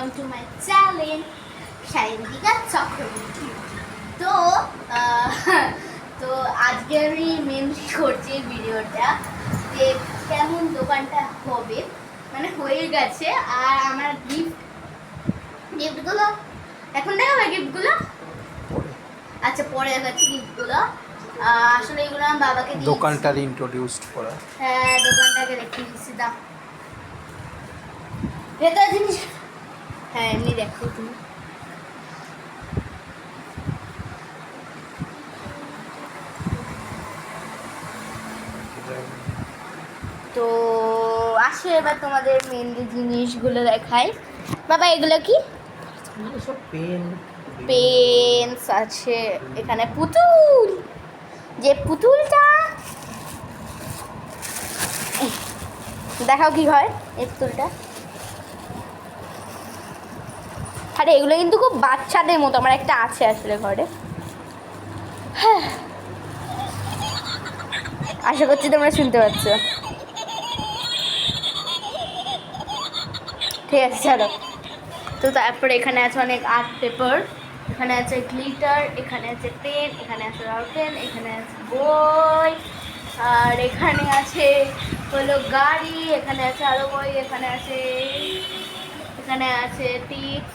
Welcome to my channel Sayantika Chakraborty তো তো আজকে আমি মেনলি করছি এই ভিডিওটা যে কেমন দোকানটা হবে মানে হয়ে গেছে আর আমার গিফট গিফটগুলো এখন দেখাবে গিফটগুলো আচ্ছা পরে দেখাচ্ছি গিফটগুলো আসলে এগুলো আমার বাবাকে। দোকানটার ইন্ট্রোডিউসড করা। হ্যাঁ দোকানটাকে রেখে দিচ্ছি দাও। ভেতরে জিনিস হ্যাঁ এমনি দেখো তুমি। তো আসো এবার তোমাদের মেনলি জিনিসগুলো দেখাই। বাবা এগুলো কি? পেন পেন্স আছে। এখানে পুতুল। যে পুতুলটা দেখাও কি হয় এই পুতুলটা। আরে এগুলো কিন্তু খুব বাচ্চাদের মতো, আমার একটা আছে আসলে ঘরে। হ্যাঁ। আশা করছি তোমরা শুনতে পাচ্ছ। ঠিক আছে, চলো। তো তারপরে এখানে আছে অনেক আর্ট পেপার এখানে আছে গ্লিটার এখানে আছে পেন এখানে আছে রাউট পেন এখানে আছে বই, আর এখানে আছে হলো গাড়ি, এখানে আছে আরও বই, এখানে আছে এখানে আছে টিপস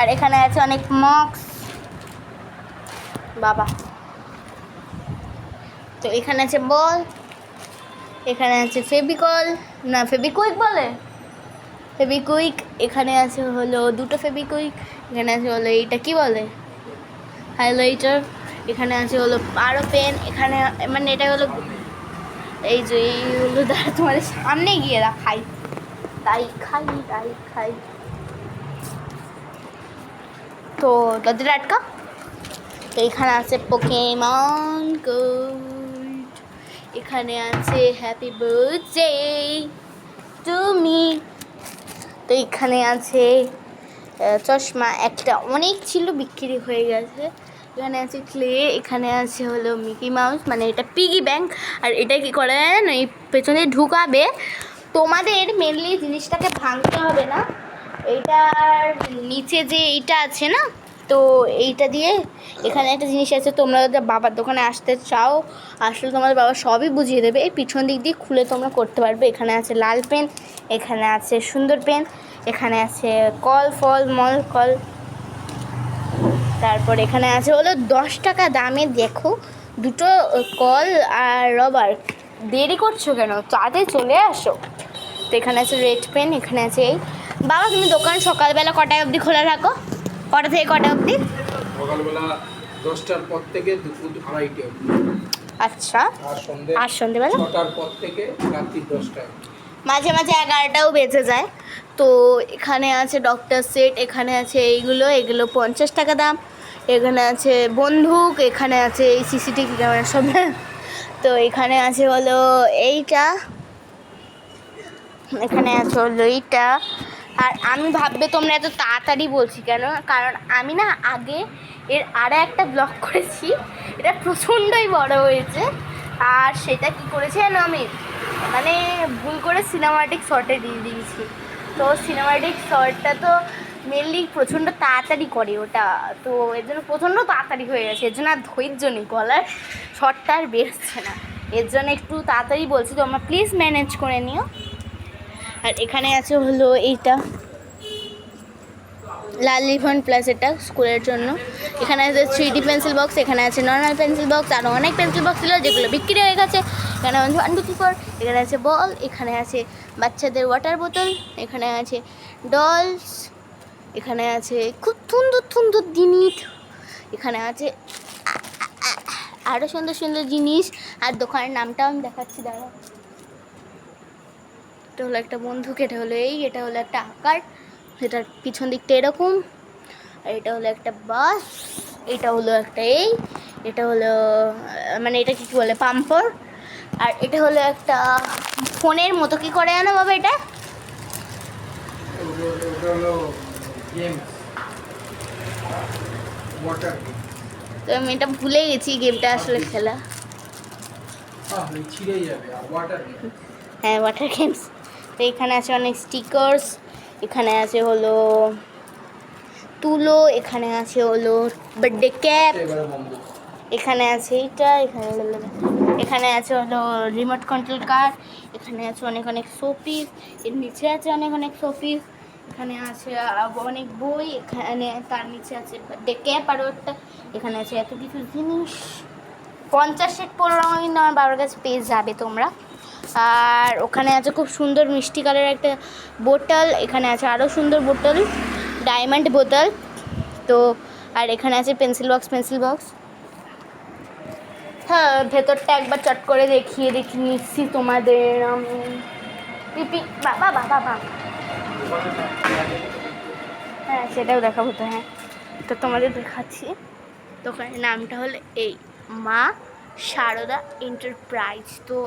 আর এখানে আছে অনেক মক্স বাবা। তো এখানে আছে বল, এখানে আছে ফেবিকল না ফেবিকুইক বলে? ফেবিকুইক এখানে আছে হলো দুটো ফেবিকুইক এখানে আছে হলো এইটা কি বলে? হাইলাইটার, এখানে আছে হলো আরও পেন, এখানে মানে এটা হলো এই যে এইগুলো দ্বারা তোমাদের সামনে গিয়ে রাখাই তাই খাই তাই খাই। তো দরজাটা আটকা তো এখানে আছে পোকেমন গোল্ড এখানে আছে হ্যাপি বার্থডে তুমি তো এখানে আছে চশমা। একটা অনেক ছিল, বিক্রি হয়ে গেছে। এখানে আছে ক্লে এখানে আছে হলো মিকি মাউস মানে এটা পিগি ব্যাংক আর এটা কি করে জানো? এই পেছনে ঢুকাবে। তোমাদের মেনলি জিনিসটাকে ভাঙতে হবে না। এইটার নিচে যে এইটা আছে না, তো এইটা দিয়ে এখানে একটা জিনিস আছে, তোমরা বাবার দোকানে আসতে চাও, আসলে তোমাদের বাবা সবই বুঝিয়ে দেবে। এই পিছন দিক দিয়ে খুলে তোমরা করতে পারবে। এখানে আছে লাল পেন, এখানে আছে সুন্দর পেন, এখানে আছে কল, ফল, মল, কল। তারপর এখানে আছে হলো দশ টাকা দামে, দেখো, দুটো কল আর রবার। দেরি করছ কেন? তাতে চলে আসো। তো এখানে আছে রেড পেন, এখানে আছে এই। বাবা তুমি দোকান সকালবেলা কটায় অবধি খোলা রাখো কটা থেকে কটা অবধি? সকালবেলা দশটার পর থেকে দুপুর আড়াইটে। আচ্ছা। আর সন্ধে আর সন্ধেবেলা? ছটার পর থেকে রাত্রি দশটায়। মাঝে মাঝে এগারোটাও বেঁচে যায়। তো এখানে আছে ডক্টর সেট এখানে আছে এইগুলো এগুলো পঞ্চাশ টাকা দাম। এখানে আছে বন্দুক এখানে আছে এই সিসিটিভি ক্যামেরা সব। তো এখানে আছে হলো এইটা। এখানে আছে হলো এইটা। আর আমি ভাববে তোমরা এত তাড়াতাড়ি বলছি কেন? কারণ আমি না আগে এর আর একটা ব্লগ করেছি। এটা প্রচণ্ডই বড় হয়েছে। আর সেটা কি করেছে জানো আমি? মানে ভুল করে সিনেমাটিক শর্টে দিয়ে দিয়েছি। তো সিনেমাটিক শর্টটা তো মেনলি প্রচণ্ড তাড়াতাড়ি করে ওটা। তো এর জন্য প্রচণ্ড তাড়াতাড়ি হয়ে গেছে। এর জন্য আর ধৈর্য নেই গলার। শর্টটা আর বেরোচ্ছে না। এর জন্য একটু তাড়াতাড়ি বলছি তোমরা প্লিজ ম্যানেজ করে নিও। আর এখানে আছে হলো এইটা লাল লিফন প্লাস এটা স্কুলের জন্য। এখানে আছে থ্রি পেন্সিল বক্স এখানে আছে নর্মাল পেন্সিল বক্স আরও অনেক পেন্সিল বক্স ছিল যেগুলো বিক্রি হয়ে গেছে। এখানে আছে ওয়ান ফোর এখানে আছে বল এখানে আছে বাচ্চাদের ওয়াটার বোতল এখানে আছে ডলস এখানে আছে খুব সুন্দর সুন্দর জিনিস। এখানে আছে আরও সুন্দর সুন্দর জিনিস। আর দোকানের নামটাও আমি দেখাচ্ছি দাঁড়া এটা হলো একটা বন্দুক এটা হলো এই এটা হলো একটা আকার এটার পিছন দিকটা এরকম আর এটা হলো একটা বাস এটা হলো একটা এই এটা হলো মানে এটা কি বলে পাম্পর আর এটা হলো একটা ফোনের মতো কি করে জানো বাবা এটা? তো আমি এটা ভুলে গেছি গেমটা আসলে খেলা। গেম হ্যাঁ ওয়াটার গেমস তো এখানে আছে অনেক স্টিকার্স এখানে আছে হলো তুলো এখানে আছে হলো বার্থডে ক্যাপ এখানে আছে এইটা এখানে এখানে আছে হলো রিমোট কন্ট্রোল কার এখানে আছে অনেক অনেক শোপিস এর নিচে আছে অনেক অনেক শোপিস এখানে আছে অনেক বই এখানে তার নিচে আছে বার্থডে ক্যাপ আরও একটা এখানে আছে এত কিছু জিনিস। পঞ্চাশ সেট পনেরো কিন্তু আমার বাবার কাছে পেয়ে যাবে তোমরা। আর ওখানে আছে খুব সুন্দর মিষ্টি কালারের একটা বোতল, এখানে আছে আরও সুন্দর বোতল ডায়মন্ড বোতল, তো আর এখানে আছে পেন্সিল বক্স পেন্সিল বক্স হ্যাঁ ভেতরটা একবার চট করে দেখিয়ে দেখিয়ে নিচ্ছি তোমাদের পিপি বাবা বাবা হ্যাঁ সেটাও দেখাবো তো হ্যাঁ। তো তোমাদের দেখাচ্ছি। দোকানের নামটা হলো এই মা সারদা এন্টারপ্রাইজ তো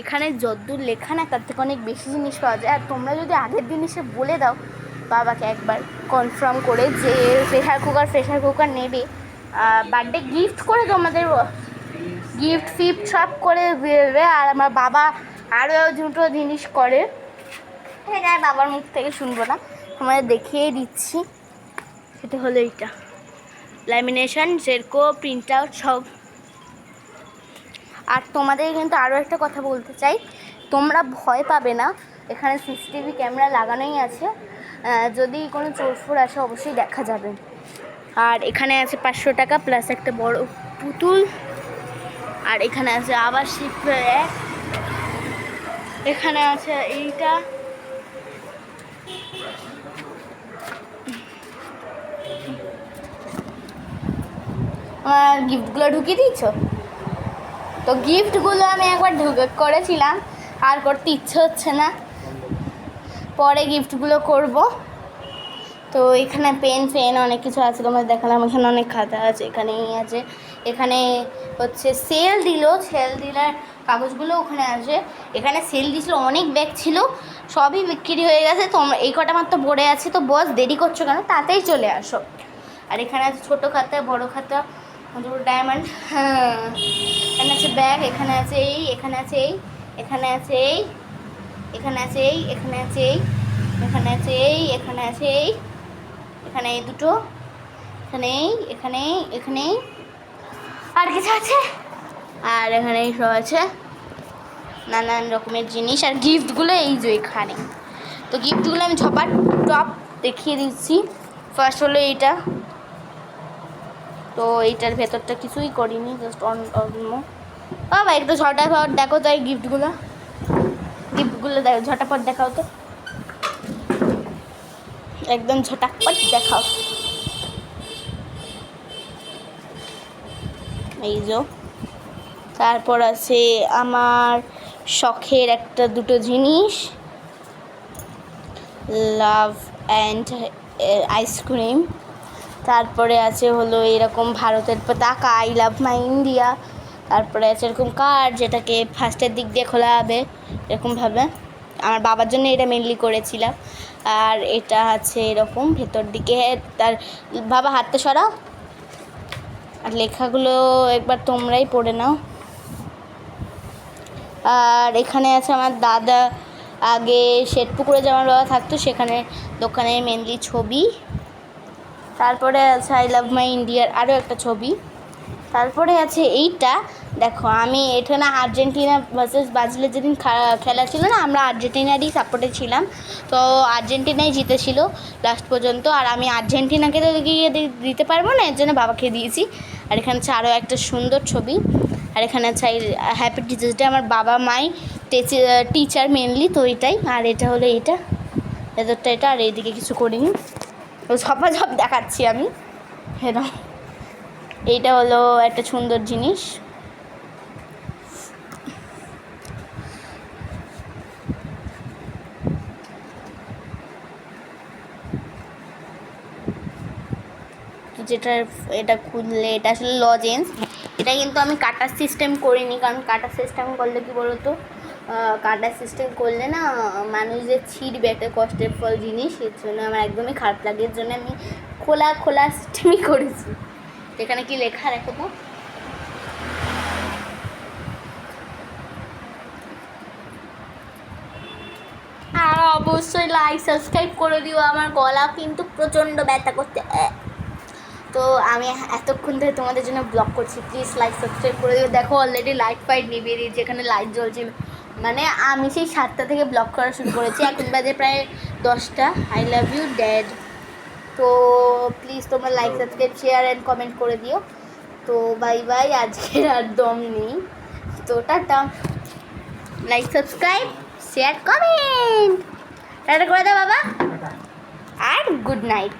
এখানে যদ্দূর লেখা না, তার থেকে অনেক বেশি জিনিস পাওয়া যায়। আর তোমরা যদি আগের দিন এসে বলে দাও, বাবাকে একবার কনফার্ম করে যে প্রেশার কুকার প্রেশার কুকার নেবে। বার্থডে গিফট করে তোমাদের গিফট ফিফট সব করে দেবে। আর আমার বাবা আরও দুটো জিনিস করে। আর বাবার মুখ থেকে শুনব না, তোমাদের দেখিয়ে দিচ্ছি। সেটা হলো এইটা। ল্যামিনেশন জেরকো প্রিন্ট আউট সব। আর তোমাদের কিন্তু আরও একটা কথা বলতে চাই। তোমরা ভয় পাবে না, এখানে সিসিটিভি ক্যামেরা লাগানোই আছে যদি কোনো চোরফোর আসে অবশ্যই দেখা যাবে। আর এখানে আছে পাঁচশো টাকা প্লাস একটা বড় পুতুল, আর এখানে আছে আবার শিখবে এক। এখানে আছে এইটা। গিফটগুলো ঢুকিয়ে দিয়েছ? তো গিফটগুলো আমি একবার ঢুকে করেছিলাম, আর করতে ইচ্ছে হচ্ছে না। পরে গিফটগুলো করব। তো এখানে পেন ফেন অনেক কিছু আছে তোমার দেখালাম। এখানে অনেক খাতা আছে, এখানে আছে। এখানে হচ্ছে সেল দিল। সেল দিলার কাগজগুলো ওখানে আছে। এখানে সেল দিছিল অনেক ব্যাগ ছিল। সবই বিক্রি হয়ে গেছে। তোমরা এই কটা মাত্র পড়ে আছে। তো বস দেরি করছ কেন? তাতেই চলে আসো। আর এখানে আছে ছোটো খাতা, বড় খাতা ডায়মন্ড হ্যাঁ। আছে ব্যাগ, এখানে আছে এই, এখানে আছে এই, এখানে আছে এই, এখানে আছে এই, এখানে আছে এই, এখানে আছে এই, এখানে আছে এই, এখানে এই দুটো, এখানে এখানে এখানে আর কিছু আছে? আর এখানে সব আছে। নানান রকমের জিনিস আর গিফটগুলো এই যে এখানে। তো গিফটগুলো আমি ঝপার টপ দেখিয়ে দিচ্ছি। ফার্স্ট হলো এইটা। তো এইটার ভেতরটা কিছুই করিনি জাস্ট অন বাবা, একটু ঝটাপট দেখো তো এই গিফটগুলো। গিফটগুলো দেখো ঝটাপট দেখাও তো। একদম ঝটাপট দেখাও। এই যে। তারপর আছে আমার শখের একটা দুটো জিনিস। লাভ অ্যান্ড আইসক্রিম তারপরে আছে হলো এরকম ভারতের পতাকা আই লাভ মাই ইন্ডিয়া তারপরে আছে এরকম কার্ড যেটাকে ফার্স্টের দিক দিয়ে খোলা হবে, এরকমভাবে। আমার বাবার জন্য এটা মেনলি করেছিলাম। আর এটা আছে এরকম ভেতর দিকে। তার বাবা হাতটা সরাও। আর লেখাগুলো একবার তোমরাই পড়ে নাও। আর এখানে আছে আমার দাদা, আগে শেঠপুকুরে যে আমার বাবা থাকতো, সেখানে দোকানে মেনলি ছবি। তারপরে আছে আই লাভ মাই ইন্ডিয়ার আরও একটা ছবি। তারপরে আছে এইটা। দেখো, আমি এখানে আর্জেন্টিনা ভার্সেস ব্রাজিলের যেদিন খেলা ছিল না, আমরা আর্জেন্টিনারই সাপোর্টে ছিলাম। তো আর্জেন্টিনাই জিতেছিল লাস্ট পর্যন্ত। আর আমি আর্জেন্টিনাকে তো গিয়ে দিতে পারব না, এর জন্য বাবাকে দিয়েছি। আর এখানে আছে আরও একটা সুন্দর ছবি। আর এখানে আছে হ্যাপি টিচার্স ডে আমার বাবা, মাই টিচার মেনলি তো এটাই। আর এটা হলো এটা ভেতরটা এটা, আর এইদিকে কিছু করিনি। তো সব দেখাচ্ছি আমি। এরকম এইটা হলো একটা সুন্দর জিনিস। যেটা এটা খুললে, এটা আসলে লজেন্স এটা কিন্তু আমি কাটার সিস্টেম করিনি, কারণ কাটার সিস্টেম করলে কি বলতো? কাটার সিস্টেম করলে না মানুষ যে ছিঁড়বে একটা কষ্টের ফল জিনিস, এর জন্য আমার একদমই খারাপ লাগে। এর জন্য আমি খোলা খোলা সিস্টেমই করেছি। এখানে কি লেখা রাখো তো? আর অবশ্যই লাইক সাবস্ক্রাইব করে দিও, আমার গলা কিন্তু প্রচণ্ড ব্যথা করতে তো আমি এতক্ষণ ধরে তোমাদের জন্য ব্লগ করছি প্লিজ লাইক সাবস্ক্রাইব করে দিও। দেখো অলরেডি লাইট ফাইট নিভিয়ে দিয়েছি, এখানে লাইট জ্বলছিল মানে আমি সেই সাতটা থেকে ব্লগ করা শুরু করেছি, এখন বাজে প্রায় দশটা। আই লাভ ইউ ড্যাড তো প্লিজ তোমরা like subscribe share and comment করে দিও। তো বাই বাই আজকের আর দম নেই। তো tata. Like subscribe share comment tata করে দাও বাবা। আর গুড নাইট